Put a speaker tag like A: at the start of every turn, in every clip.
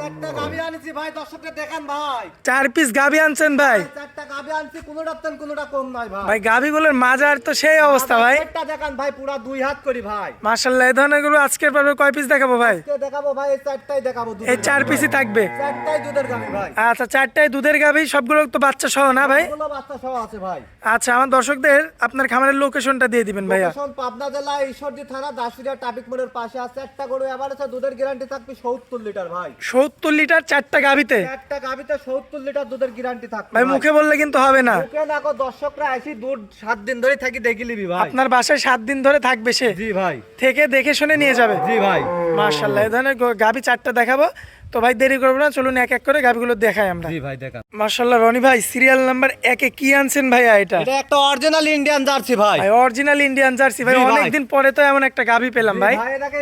A: চারটা গাবি আনছি ভাই দর্শককে দেখান ভাই।
B: চার পিস গাবি আনছেন ভাই।
A: চারটা গাবি আনছি কোনোটা তেন কোনোটা কম নয় ভাই।
B: ভাই গাবিগুলোর মাজার তো সেই অবস্থা ভাই।
A: চারটা দেখান ভাই পুরা দুই হাত করি ভাই।
B: মার্শাল্লাহ এই ধরনের গরু আজকের পর্বে কয় পিস দেখাবো ভাই?
A: কে দেখাবো ভাই এই চারটাই দেখাবো দুধের
B: এই চার
A: গাভী।
B: পিসই থাকবে।
A: চারটাই দুধের গাবি ভাই।
B: আচ্ছা চারটায় দুধের গাবি সবগুলো তো বাচ্চা সহ না ভাই?
A: বাচ্চা সহ আছে ভাই।
B: আচ্ছা আমার দর্শকদের আপনার খামারের লোকেশনটা দিয়ে দিবেন ভাইয়া।
A: লোকেশন পাবনা জেলা ঈশ্বরদী থানা দাসুরিয়া ট্রাফিক মোড়ের পাশে আছে। একটা গরু এবার আছে দুধের গ্যারান্টি থাকবে সত্তর লিটার ভাই।
B: সত্তর লিটার চারটা গাভিতে?
A: একটা গাভিতে সত্তর লিটার দুধের গ্যারান্টি থাকবে
B: ভাই মুখে বললে কিন্তু হবে না।
A: মুখে দেখো দর্শকরা আসি দুধ সাত দিন ধরে থাকি দেখি লিবি ভাই।
B: আপনার বাসায় সাত দিন ধরে থাকবে সে?
A: জি ভাই।
B: থেকে দেখে শুনে নিয়ে যাবে?
A: জি ভাই।
B: মার্শাল্লাহ এই ধরনের গাভি চারটা দেখাবো। তো ভাই দেরি করব না চলুন এক এক করে গাবিগুলো দেখাই আমরা।
A: ভাই দেখা
B: মার্শাল্লাহ রনি ভাই সিরিয়াল নাম্বার একে কি আনছেন ভাইয়া এটা?
A: এটা একটা অরিজিনাল ইন্ডিয়ান জার্সি ভাই।
B: ভাই অরিজিনাল ইন্ডিয়ান জার্সি ভাই। অনেকদিন পরে তো এমন একটা গাবি পেলাম ভাই।
A: ভাই এটাকে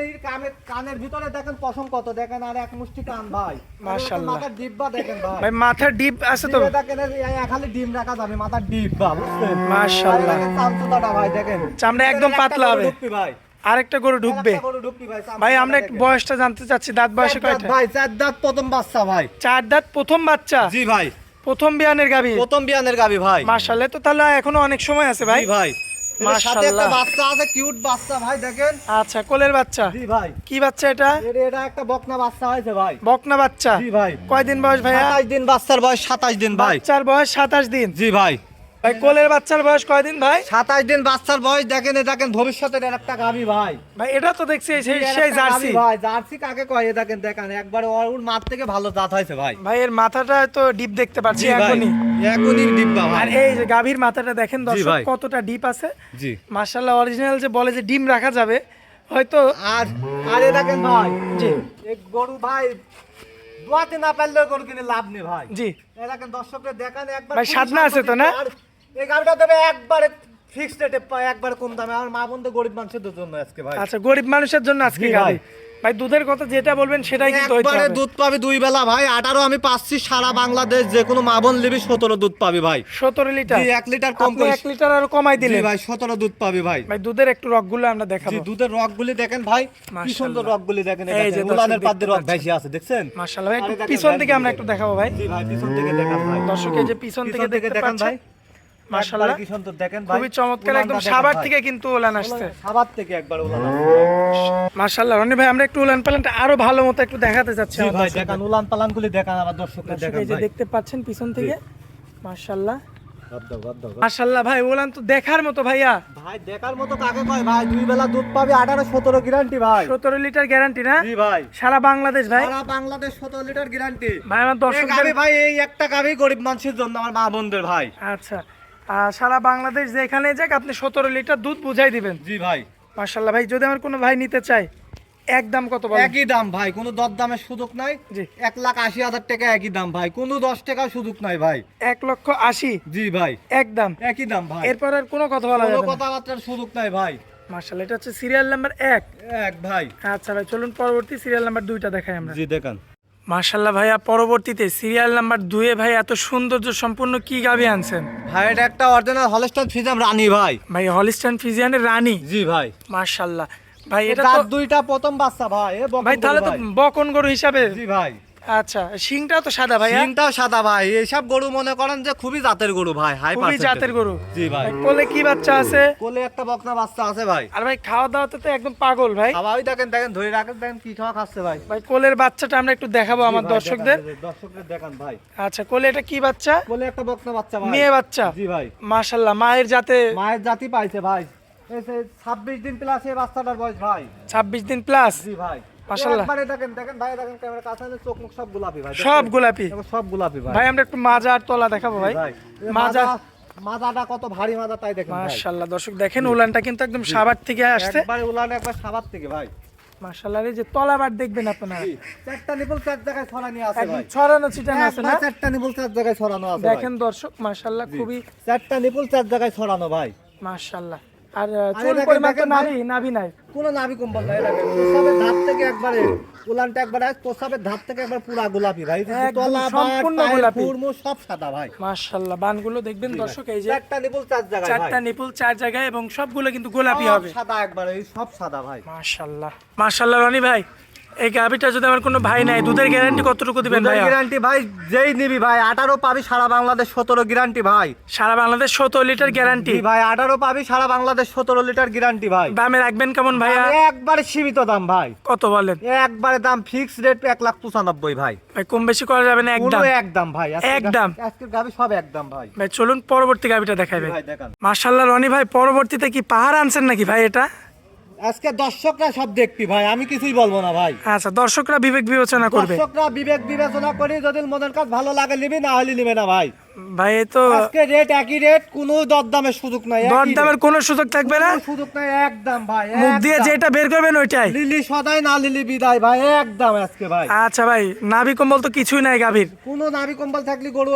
A: কানের ভিতরে দেখেন পশম কত দেখেন আর এক মুষ্টি কান ভাই।
B: মাশাআল্লাহ।
A: মাথার ডিব্বা দেখেন ভাই।
B: ভাই মাথার ডিপ আছে তো।
A: দেখেন খালি ডিম রাখা যাবে মাথার ডিব্বা বুঝছেন?
B: মাশাআল্লাহ।
A: আর ভাই দেখেন।
B: চামড়া একদম পাতলা হবে।
A: ভাই।
B: আরেকটা গরু ঢুকবে।
A: একটা গরু ঢুকবি ভাই
B: আমরা একটু বয়সটা জানতে চাচ্ছি দাঁত বয়সে কয়টা?
A: ভাই চার দাঁত প্রথম বাচ্চা ভাই।
B: চার দাঁত প্রথম বাচ্চা?
A: জি ভাই।
B: প্রথম বিয়ানের গাবি?
A: প্রথম বিয়ানের গাবি ভাই।
B: মার্শাল্লাহ তো তাহলে এখনও অনেক সময় আছে ভাই?
A: ভাই। সাথে একটা বাচ্চা আছে কিউট বাচ্চা ভাই দেখেন।
B: আচ্ছা কোলের বাচ্চা?
A: জি ভাই।
B: কি বাচ্চা এটা?
A: এটা একটা বকনা বাচ্চা হয়েছে ভাই।
B: বকনা বাচ্চা?
A: জি ভাই।
B: কয়দিন বয়স ভাইয়া?
A: সাতাশ দিন বাচ্চার বয়স সাতাশ দিন ভাই।
B: বাচ্চার বয়স সাতাশ দিন?
A: জি ভাই।
B: ভাই কোলের বাচ্চার বয়স কয়দিন ভাই?
A: সাতাশ দিন বাচ্চার বয়স দেখেন দেখেন ভবিষ্যতের একটা ভাই।
B: ভাই এটা তো দেখছি সেই সেই জার্সি।
A: ভাই জার্সি কাকে কয় এ দেখেন দেখেন একবার ওর মাঠ থেকে ভালো জাত হয়েছে ভাই।
B: ভাই এর মাথাটা তো ডিপ দেখতে পাচ্ছি এখনই।
A: এখনই ডিব্বা
B: আর এই যে গাভীর মাথাটা দেখেন দর্শক কতটা ডিপ আছে।
A: জি।
B: মার্শাল্লাহ অরিজিনাল যে বলে যে ডিম রাখা যাবে হয়তো
A: আর আর এ দেখেন ভাই
B: জি।
A: গরু ভাই দোয়াতে না পারলে গরু কিনে লাভ নেই ভাই।
B: জি।
A: এ দেখেন দর্শকদের দেখান একবার
B: ভাই, সাধনা আছে তো। না?
A: এই গাড়িটা দেবে একবারে ফিক্সড রেটে একবার কম দামে। আমার মা বন্ধু গরিব মানুষের জন্য আজকে ভাই।
B: আচ্ছা গরিব মানুষের জন্য আজকে গাভী
A: ভাই।
B: দুধের কথা যেটা বলবেন সেটাই কিন্তু
A: একবারে দুধ পাবি দুই বেলা ভাই আঠারো আমি পাচ্ছি সারা বাংলাদেশ যে কোনো মা বোন লিবি সতেরো দুধ পাবি ভাই।
B: সতেরো লিটার?
A: জি, এক লিটার কম করে-
B: লিটার আরও কমাই
A: জি
B: দিলেন।
A: ভাই সতেরো দুধ পাবি ভাই।
B: ভাই দুধের একটু রকগুলো আমরা
A: জি দুধের রক গুলি দেখেন ভাই কি সুন্দর রক গুলি দেখেন এই
B: যে
A: উলানের পাত রক। ভেসে আছে দেখছেন?
B: মাশাআল্লাহ ভাই একটু পিছন থেকে আমরা একটু দেখাবো ভাই।
A: জি ভাই পিছন থেকে দেখান ভাই।
B: দর্শক এই যে পিছন থেকে দেখতে পাচ্ছেন?
A: ভাই।
B: মাশাআল্লাহ।
A: কি সুন্দর? দেখেন ভাই
B: খুবই চমৎকার একদম সাবার থেকে কিন্তু ওলান আসছে।
A: সাবার থেকে একবার উলান
B: মাশাআল্লাহ রনি ভাই আমরা একটু উলান পালানটা আরও ভালো মতো একটু দেখাতে চাচ্ছি
A: ভাই দেখান উলান পালান দেখান আমার দর্শকদের দেখান ভাই।
B: দেখতে পাচ্ছেন পিছন থেকে। মাশাআল্লাহ।
A: বাদ দাও, বাদ দাও, বাদ দাও।
B: মাশাআল্লাহ ভাই ওলান তো দেখার মতো ভাইয়া।
A: ভাই দেখার মতো কাকে কয় ভাই? দুই বেলা দুধ পাবি আঠারো সতেরো গ্যারান্টি ভাই।
B: সতেরো লিটার গ্যারান্টি না?
A: জি ভাই।
B: সারা বাংলাদেশ ভাই।
A: সারা বাংলাদেশ সতেরো লিটার গ্যারান্টি
B: ভাই আমার দর্শকদের
A: ভাই এই একটা গাবি গরিব মানুষের জন্য আমার মা বোনদের ভাই।
B: আচ্ছা। সারা বাংলাদেশ যেখানে যাক আপনি সতেরো লিটার দুধ বুঝাই দিবেন।
A: জি ভাই।
B: মাশাআল্লাহ ভাই যদি আমার কোনো ভাই নিতে চায় একদম কত
A: একই দাম ভাই কোনো দর দামের সুযোগ নাই।
B: জি।
A: এক লাখ আশি হাজার টাকা একই দাম ভাই কোনো দশ টাকা সুযোগ নাই ভাই।
B: এক লক্ষ আশি?
A: জি ভাই।
B: একদম
A: একই দাম ভাই।
B: এরপর আর কোনো কথা বলা
A: কোনো কথাবার্তার সুযোগ নাই ভাই।
B: মাশাআল্লাহ এটা হচ্ছে সিরিয়াল নাম্বার এক।
A: এক ভাই।
B: আচ্ছা ভাই চলুন পরবর্তী সিরিয়াল নাম্বার দুইটা দেখাই আমরা।
A: জি দেখান।
B: মাশাআল্লাহ ভাইয়া পরবর্তীতে সিরিয়াল নাম্বার দুয়ে ভাই এত সৌন্দর্য সম্পূর্ণ কি গাবি আনছেন?
A: ভাই এটা একটা অরিজিনাল হলিস্টন ফিজাম রানী ভাই।
B: ভাই হলিস্টান ফিজিয়ানের রানী?
A: জি ভাই।
B: মার্শাল্লাহ ভাই এটা
A: দুইটা প্রথম বাচ্চা ভাই এ বকন
B: ভাই তাহলে তো বকন গরু হিসাবে
A: জি ভাই।
B: আচ্ছা শিংটাও তো সাদা ভাইয়া?
A: সিংটাও সাদা ভাই। এইসব গরু মনে করেন যে খুবই জাতের গরু ভাই হাই
B: খুবই জাতের গরু।
A: জি ভাই।
B: ভাই, কোলে কি বাচ্চা আছে?
A: কোলে একটা বকনা বাচ্চা আছে ভাই।
B: আর ভাই খাওয়া দাওয়াতে তো একদম পাগল ভাই।
A: খাওয়াই দেখেন দেখেন ধরে রাখেন দেখেন কি খাওয়া খাচ্ছে ভাই।
B: ভাই কোলের বাচ্চাটা আমরা একটু দেখাবো আমার দর্শকদের।
A: দর্শকদের দেখান ভাই।
B: আচ্ছা কোলে এটা কি বাচ্চা?
A: কোলে একটা বকনা বাচ্চা ভাই।
B: মেয়ে বাচ্চা?
A: জি ভাই।
B: মাশাল্লাহ মায়ের জাতে?
A: মায়ের জাতি পাইছে ভাই। এই 26 দিন প্লাস এই বাচ্চাটার বয়স ভাই।
B: ছাব্বিশ দিন প্লাস
A: জি ভাই।
B: মাশাআল্লাহ।
A: একবারে দেখেন দেখেন ভাই দেখেন ক্যামেরা কাছে আনলে চোখ মুখ সব গোলাপি ভাই
B: সব? গোলাপি।
A: সব গোলাপি ভাই।
B: ভাই আমরা একটু মাজা আর তলা দেখাবো ভাই।
A: ভাই এ
B: মাজা
A: মাজা মাজাটা কত ভারী মাজা তাই দেখেন
B: দর্শক দেখেন উলানটা কিন্তু একদম সাবার থেকে আসছে।
A: একবারে উলানে একবার সাবাত থেকে ভাই।
B: এই যে তলাবার দেখবেন আপনারা।
A: চারটা নিপুল চার জায়গায় ছড়ানি আছে ভাই।
B: ছড়ানো ছিটানো আছে না?
A: চারটা নিপুল চার জায়গায় ছড়ানো আছে
B: দেখেন দর্শক খুবই
A: চারটা নিপুল চার জায়গায় ছড়ানো ভাই।
B: মাশাল্লাহ আর চুল পরিমাণ তো নাভি নাভি নাই।
A: কোনো নাভি কম্বল নাই প্রসাবের ধাপ থেকে একবারে প্রসাবের ধাপ থেকে একবার পুরো গোলাপি ভাই। তলা
B: সম্পূর্ণ গোলাপি।
A: পুরো সব সাদা ভাই।
B: মাশাআল্লাহ বানগুলো দেখবেন দর্শক এই যে
A: চারটা নিপুল চার জায়গায় ভাই।
B: চারটা নিপুল চার জায়গায় এবং সবগুলো কিন্তু গোলাপি হবে।
A: সাদা একবারে সব সাদা ভাই।
B: মাশাআল্লাহ। মাশাল্লাহ রনি ভাই। এই গাভিটা যদি আমার কোনো ভাই নাই দুধের গ্যারান্টি কতটুকু দিবেন ভাই
A: গ্যারান্টি ভাই যেই নিবি ভাই আঠারো পাবি সারা বাংলাদেশ সতেরো গ্যারান্টি ভাই।
B: সারা বাংলাদেশ সতেরো লিটার গ্যারান্টি
A: ভাই আঠারো পাবি সারা বাংলাদেশ সতেরো লিটার গ্যারান্টি ভাই।
B: দামে রাখবেন কেমন ভাইয়া?
A: একবারে সীমিত দাম ভাই।
B: কত বলেন?
A: একবারে দাম ফিক্স রেট এক লাখ পঁচানব্বই ভাই।
B: ভাই কম বেশি করা যাবে না একদম।
A: একদম ভাই
B: একদম।
A: আজকের গাবি সব একদম ভাই।
B: ভাই চলুন পরবর্তী গাভিটা দেখাবেন
A: ভাই।
B: মার্শাল্লাহ রনি ভাই পরবর্তীতে কি পাহাড় আনছেন নাকি ভাই এটা?
A: আজকে দর্শকরা সব দেখবি ভাই আমি কিছুই বলব না ভাই।
B: আচ্ছা দর্শকরা বিবেক বিবেচনা করবে।
A: দর্শকরা বিবেক বিবেচনা করি যদি মনের কাজ ভালো লাগে নিবি না হলে নিবে না ভাই।
B: ভাই তো
A: আজকে রেট একই রেট কোনো দরদামের সুযোগ নাই
B: দরদামের কোনো সুযোগ থাকবে না?
A: সুযোগ নাই একদম ভাই
B: মুখ দিয়ে যেটা বের করবেন ওইটাই।
A: লিলি সদাই না লিলি বিদায় ভাই একদম আজকে ভাই।
B: আচ্ছা ভাই নাভি কম্বল তো কিছুই নাই গাভীর।
A: কোনো নাবি কম্বল থাকলে গরু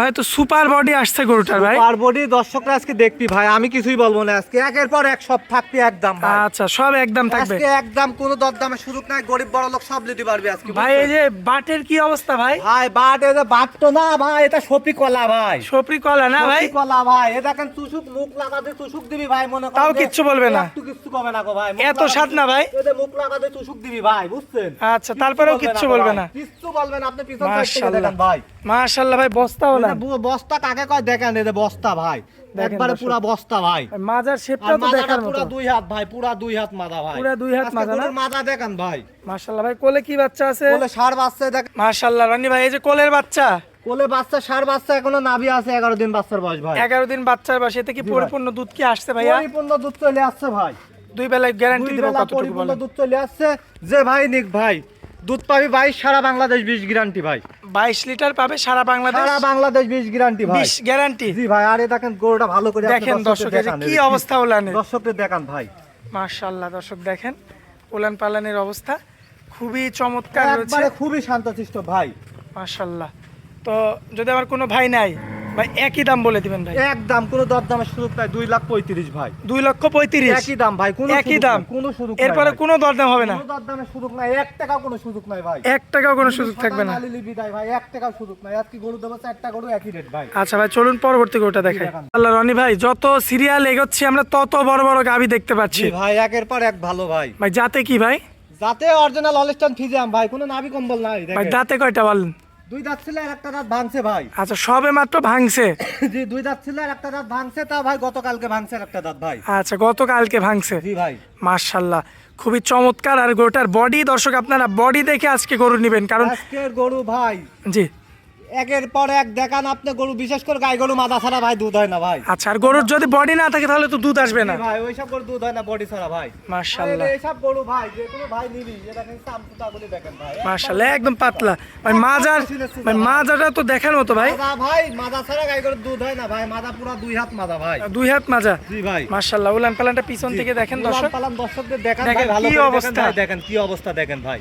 B: ভাই তো সুপার বডি আসছে গরুটার ভাই।
A: পারবডি দর্শকরা আজকে দেখবি ভাই আমি কিছুই বলব না আজকে। একের পর এক সব থাকবি একদম ভাই।
B: আচ্ছা সব একদম থাকবে।
A: আজকে একদম কোনো দরদামের সুযোগ নাই গরিব বড় লোক সব নিতে পারবে আজকে
B: ভাই এই যে বাটের কি অবস্থা ভাই?
A: ভাই বাট এটা বাট তো না ভাই এটা কলা ভাই।
B: সপরি কলা না ভাই?
A: কলা ভাই। এটা কেন তুসুক মুখ লাগাতে তুসুক দিবি ভাই মনে
B: তাও কিচ্ছু বলবে না।
A: একটু কিচ্ছু কবে না গো ভাই।
B: এত স্বাদ না ভাই?
A: এতে মুখ লাগাতে তুসুক দিবি ভাই বুঝছেন?
B: আচ্ছা তারপরেও কিচ্ছু বলবে না।
A: কিচ্ছু বলবে না আপনি পিছন সাইড থেকে দেখেন ভাই।
B: মাশাল্লাহ ভাই বস্তাও না।
A: বস্তা কাকে কয়? দেখেন বস্তা ভাই।
B: দেখেন
A: একবারে। পুরা বস্তা ভাই।
B: মাজার শেপটা তো দেখার মতো।
A: পুরা দুই হাত ভাই পুরা দুই হাত মাথা ভাই।
B: পুরা দুই হাত মাথা না?
A: মাথা দেখেন ভাই।
B: মাশাল্লাহ ভাই কোলে কি বাচ্চা আছে?
A: কোলে সার বাচ্চা দেখেন।
B: মাশাল্লাহ রানি ভাই এই যে কোলের বাচ্চা।
A: কোলে বাচ্চা সার বাচ্চা এখনও নাভি আছে এগারো দিন বাচ্চার বয়স ভাই।
B: এগারো দিন বাচ্চার বয়সে এতে কি পরিপূর্ণ দুধ কি আসছে ভাইয়া?
A: পরিপূর্ণ দুধ চলে আসছে ভাই।
B: দুই বেলায় গ্যারান্টি দেবো কতটুকু বলেন?
A: দুধ চলে আসছে। যে ভাই নিক ভাই দুধ পাবি বাইশ সারা বাংলাদেশ বিশ গ্যারান্টি ভাই।
B: বাইশ লিটার পাবে সারা বাংলাদেশ?
A: সারা বাংলাদেশ বিশ গ্যারান্টি ভাই।
B: বিশ গ্যারান্টি
A: জি ভাই আরে দেখেন গরুটা ভালো করে
B: দেখেন দর্শক, কি অবস্থা উলানের।
A: দর্শকদের দেখান ভাই।
B: মাশাল্লাহ দর্শক দেখেন উলান পালানের অবস্থা খুবই চমৎকার রয়েছে।
A: খুবই শান্তশিষ্ট ভাই।
B: মাশাল্লাহ তো যদি আমার কোনো ভাই নাই ভাই একই দাম বলে দিবেন ভাই।
A: একদম কোনো দরদামের সুযোগ নাই দুই লাখ পঁয়ত্রিশ ভাই।
B: দুই লক্ষ পঁয়ত্রিশ?
A: একই দাম ভাই কোনো
B: একই দাম?
A: কোনো সুযোগ
B: এরপরে। কোনো দরদাম হবে না?
A: কোনো দরদামের সুযোগ নাই এক টাকাও কোনো সুযোগ নাই ভাই।
B: এক টাকাও কোনো সুযোগ থাকবে না।
A: নালিলি বিদায় ভাই এক টাকাও সুযোগ নাই। আজকে গরু দেবো চারটা গরু একই রেট ভাই।
B: আচ্ছা ভাই চলুন পরবর্তী গরুটা দেখাই। আল্লাহ রনি ভাই যত সিরিয়াল এগোচ্ছি আমরা তত বড় বড় গাভি দেখতে পাচ্ছি।
A: ভাই একের পর এক ভালো ভাই।
B: ভাই যাতে কি ভাই?
A: যাতে অরিজিনাল অলিস্টান ফিজাম ভাই কোনো নাভি কম্বল নাই
B: ভাই দাঁতে কয়টা বলেন?
A: দুই দাঁত ছিল আর একটা দাঁত ভাঙছে ভাই।
B: আচ্ছা সবে মাত্র ভাঙছে।
A: জি দুই দাঁত ছিল আর একটা দাঁত ভাঙছে তা ভাই গতকালকে ভাঙছে আর একটা দাঁত ভাই।
B: আচ্ছা গতকালকে ভাঙছে।
A: জি ভাই।
B: মার্শাল্লাহ খুবই চমৎকার। আর গরুটার বডি দর্শক আপনারা বডি দেখে আজকে গরু নেবেন কারণ
A: আজকের গরু ভাই
B: জি।
A: একের পর এক দেখান আপনি গরু বিশেষ করে গাই গরু মাথা ছাড়া ভাই দুধ হয় না ভাই।
B: আচ্ছা আর গরুর যদি বডি না থাকে তাহলে তো দুধ আসবে না।
A: ভাই ওইসব গরু দুধ হয় না বডি ছাড়া ভাই।
B: মার্শাল্লাহ
A: আরে এইসব গরু ভাই যে কোনো ভাই নিবি যে দেখেন চামচুটা গুলি দেখেন ভাই।
B: মার্শাল্লাহ একদম পাতলা। ভাই মাজার ভাই মাজাটা তো দেখার মতো ভাই।
A: মাদা ভাই মাদা ছাড়া গাই গরুর দুধ হয় না ভাই মাদা পুরা দুই হাত মাদা ভাই।
B: দুই হাত মাজা।
A: জি ভাই।
B: মার্শাল্লাহ উলান পালানটা পিছন থেকে দেখেন দর্শক।
A: পালান দর্শকদের দেখান
B: দেখেন
A: ভাই ভালো
B: কি অবস্থা।
A: দেখেন কি অবস্থা দেখেন ভাই।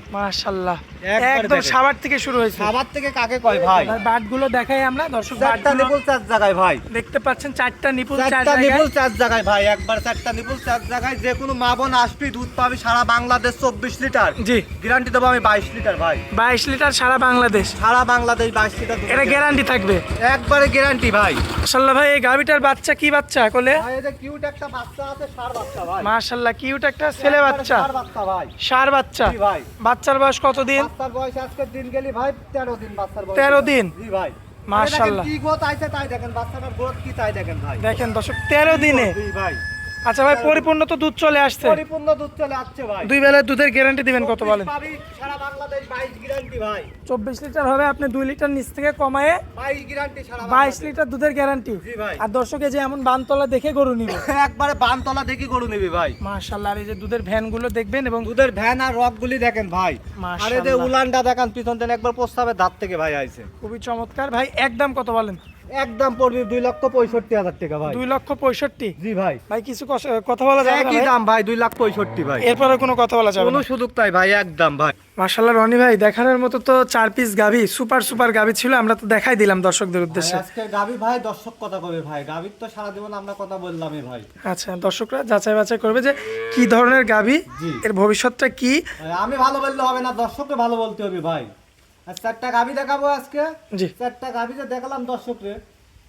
A: একবারে
B: একদম। সাবার থেকে শুরু হয়েছে।
A: খাবার থেকে কাকে কয় ভাই
B: বাটগুলো দেখাই আমরা। দর্শক
A: চারটা নিপুল চার জায়গায় ভাই।
B: দেখতে পাচ্ছেন চারটা নিপুল
A: চারটা নিপুল চার জায়গায় ভাই একবার চারটা নিপুল চার জায়গায় যে কোনো মা বোন আসবি দুধ পাবি সারা বাংলাদেশ চব্বিশ লিটার।
B: জি।
A: গ্যারান্টি দেবো আমি বাইশ লিটার ভাই।
B: বাইশ লিটার সারা বাংলাদেশ।
A: সারা বাংলাদেশ বাইশ লিটার
B: এটা গ্যারান্টি থাকবে।
A: একবারে গ্যারান্টি ভাই।
B: মাশাল্লাহ ভাই এই গাভিটার বাচ্চা কি বাচ্চা কোলে?
A: কিউট একটা বাচ্চা আছে সার বাচ্চা ভাই।
B: মাশাল্লাহ কিউট একটা ছেলে বাচ্চা।
A: সার বাচ্চা ভাই।
B: সার বাচ্চা।
A: ভাই।
B: বাচ্চার বয়স কতদিন?
A: বাচ্চার বয়স আজকের দিন গেলি ভাই তেরো দিন বাচ্চার বয়স।
B: 13 দিন?
A: জি ভাই।
B: মাশাআল্লাহ।
A: কি গোত আইছে তাই দেখেন বাচ্চাটার গোত কি তাই দেখেন ভাই।
B: দেখেন দর্শক তেরো দিনে
A: ভাই।
B: আচ্ছা ভাই পরিপূর্ণ তো দুধ চলে আসছে।
A: পরিপূর্ণ দুধ চলে আসছে ভাই।
B: দুই বেলায় দুধের গ্যারান্টি দিবেন কত বলেন?
A: সারা বাংলাদেশ বাইশ গ্যারান্টি ভাই।
B: চব্বিশ লিটার হবে আপনি দুই লিটার নিচ থেকে কমায়ে
A: বাইশ গ্যারান্টি সারা
B: বাইশ
A: বাংলাদেশ।
B: লিটার দুধের গ্যারান্টি
A: জি ভাই।
B: আর দর্শকে যে এমন বানতলা দেখে গরু নিবে।
A: একবারে বানতলা দেখে গরু নিবি ভাই।
B: মাশাল্লাহ আর এই যে দুধের ভ্যানগুলো দেখবেন এবং
A: দুধের ভ্যান আর রক গুলি দেখেন ভাই।
B: মাশাআল্লাহ।
A: আরে যে উলানটা দেখেন পিছন থেকে একবার প্রস্তাবে দাঁত থেকে ভাই আইছে।
B: খুবই চমৎকার। ভাই একদম কত বলেন?
A: একদম পড়বি দুই লক্ষ পঁয়ষট্টি হাজার টাকা ভাই।
B: দুই লক্ষ পঁয়ষট্টি?
A: জি ভাই।
B: ভাই কিছু কথা বলা যাবে
A: একই দাম ভাই দুই লাখ পঁয়ষট্টি ভাই।
B: এরপরে কোনো কথা বলা যাবে
A: কোনো সুযোগ তাই ভাই একদম ভাই।
B: মাশাল্লাহ রনি ভাই দেখানোর মতো তো চার পিস সুপার সুপার ছিল আমরা তো দেখাই দিলাম দর্শকদের উদ্দেশ্যে।
A: আজকে গাবি ভাই দর্শক কথা কবে ভাই। গাবির তো সারা জীবন আমরা কথা বললামই ভাই।
B: আচ্ছা দর্শকরা যাচাই বাছাই করবে যে কি ধরনের গাভি এর ভবিষ্যৎটা কি?
A: আমি ভালো বললে হবে না দর্শককে ভালো বলতে হবে ভাই। আর চারটা গাভি দেখাবো আজকে।
B: জি।
A: চারটা গাভি যে দেখালাম দর্শকরে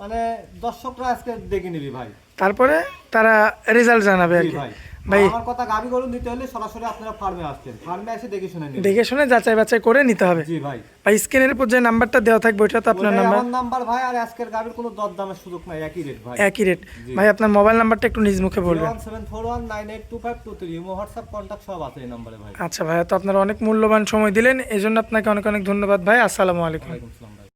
A: মানে দর্শকরা আজকে দেখে নিবি ভাই।
B: তারপরে তারা রেজাল্ট জানাবে আর কি।
A: ভাই।
B: ভাই
A: আমার কথা গাবি গরু নিতে হলে সরাসরি আপনারা ফার্মে আসছেন। ফার্মে এসে দেখে শুনে নিন।
B: দেখে শুনে যাচাই বাছাই করে নিতে হবে।
A: জি ভাই।
B: ভাই স্ক্রিনের উপর যে নাম্বারটা দেওয়া থাকবে ওইটা তো আপনার নাম্বার।
A: আমার নাম্বার ভাই আর আজকের গাবির কোনো দরদামের সুযোগ নাই একই রেট ভাই।
B: একই রেট ভাই আপনার মোবাইল নাম্বারটা একটু নিজ মুখে বলবেন।
A: হোয়াটসঅ্যাপ সব আছে এই নাম্বারে ভাই।
B: আচ্ছা ভাইয়া তো আপনারা অনেক মূল্যবান সময় দিলেন এই জন্য আপনাকে অনেক অনেক ধন্যবাদ ভাই। আসসালামু আলাইকুম।
A: আসসালাম ভাই।